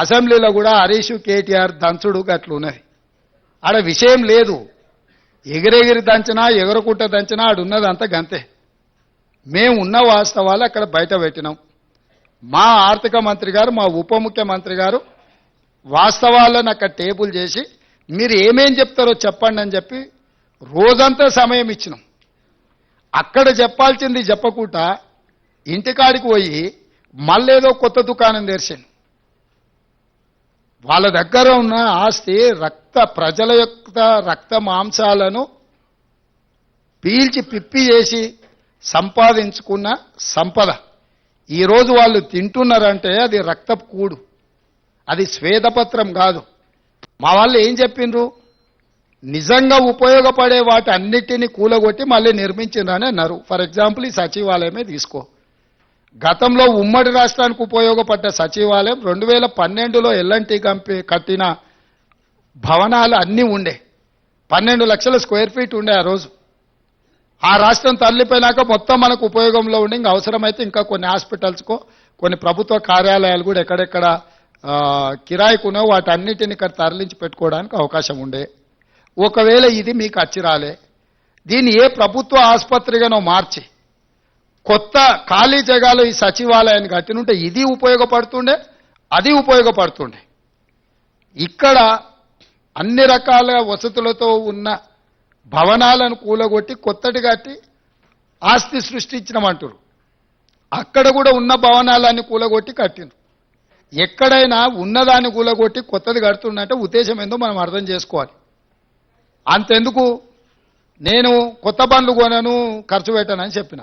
అసెంబ్లీలో కూడా హరీష్ కేటీఆర్ దంచుడు గట్లు ఉన్నది. ఆడ విషయం లేదు. ఎగిరెగిరి దంచినా ఎగరకుంట దంచినా ఆడున్నదంతా గంతే. మేము ఉన్న వాస్తవాలు అక్కడ బయట పెట్టినాం. మా ఆర్థిక మంత్రి గారు మా ఉప ముఖ్యమంత్రి గారు వాస్తవాలను అక్కడ టేబుల్ చేసి మీరు ఏమేం చెప్తారో చెప్పండి అని చెప్పి రోజంతా సమయం ఇచ్చినాం. అక్కడ చెప్పాల్సింది చెప్పకుండా ఇంటికాడికి పోయి మళ్ళేదో కొత్త దుకాణం తెరిచాను వాళ్ళ దగ్గర ఉన్న ఆస్తి రక్త ప్రజల యొక్క రక్త మాంసాలను పీల్చి పిప్పి చేసి సంపాదించుకున్న సంపద. ఈరోజు వాళ్ళు తింటున్నారంటే అది రక్తపు కూడు. అది స్వేదపత్రం కాదు. మా వాళ్ళు ఏం చెప్పిండ్రు? నిజంగా ఉపయోగపడే వాటి అన్నిటినీ కూలగొట్టి మళ్ళీ నిర్మించిండ్రని అన్నారు. ఫర్ ఎగ్జాంపుల్ ఈ సచివాలయమే తీసుకో. గతంలో ఉమ్మడి రాష్ట్రానికి ఉపయోగపడ్డ సచివాలయం రెండు వేల పన్నెండులో ఎల్ఎన్టీ కంపెనీ కట్టిన భవనాలు అన్నీ ఉండే. పన్నెండు లక్షల స్క్వేర్ ఫీట్ ఉండే ఆ రోజు. ఆ రాష్ట్రం తల్లిపోయినాక మొత్తం మనకు ఉపయోగంలో ఉండి ఇంకా అవసరమైతే ఇంకా కొన్ని హాస్పిటల్స్కో కొన్ని ప్రభుత్వ కార్యాలయాలు కూడా ఎక్కడెక్కడ కిరాయికునో వాటన్నిటిని ఇక్కడ తరలించి పెట్టుకోవడానికి అవకాశం ఉండే. ఒకవేళ ఇది మీకు అచ్చిరాలే దీన్ని ఏ ప్రభుత్వ ఆసుపత్రిగానో మార్చి. కొత్త ఖాళీ జగాలు ఈ సచివాలయాన్ని అతినుంటే ఇది ఉపయోగపడుతుండే అది ఉపయోగపడుతుండే. ఇక్కడ అన్ని రకాల వసతులతో ఉన్న భవనాలను కూలగొట్టి కొత్తటి కట్టి ఆస్తి సృష్టించినమంటారు అక్కడ కూడా ఉన్న భవనాలన్నీ కూలగొట్టి కట్టిండ్రు. ఎక్కడైనా ఉన్నదాన్ని కూలగొట్టి కొత్తది కడుతుండంటే ఉద్దేశం ఏందో మనం అర్థం చేసుకోవాలి. అంతెందుకు? నేను కొత్త బండ్లు కొనను ఖర్చు పెట్టానని చెప్పిన.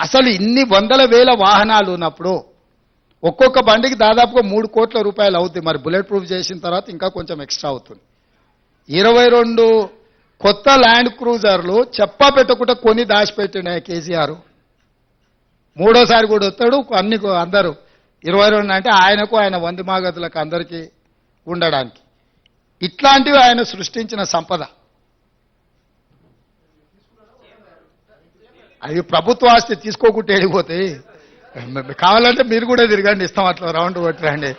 అసలు ఇన్ని వందల వేల వాహనాలు ఉన్నప్పుడు ఒక్కొక్క బండికి దాదాపుగా మూడు కోట్ల రూపాయలు అవుతుంది మరి బుల్లెట్ ప్రూఫ్ చేసిన తర్వాత ఇంకా కొంచెం ఎక్స్ట్రా అవుతుంది. ఇరవై రెండు కొత్త ల్యాండ్ క్రూజర్లు చెప్పా పెట్టకుండా కొని దాచిపెట్టిండే కేసీఆర్. మూడోసారి కూడా వస్తాడు అన్ని అందరూ. ఇరవై రెండు అంటే ఆయనకు ఆయన వంది మాగతులకు అందరికీ ఉండడానికి. ఇట్లాంటివి ఆయన సృష్టించిన సంపద. అది ప్రభుత్వ ఆస్తి తీసుకోకుంటే వెళ్ళిపోతాయి. కావాలంటే మీరు కూడా తిరగండి ఇస్తాం అట్లా రౌండ్ కొట్టరండి.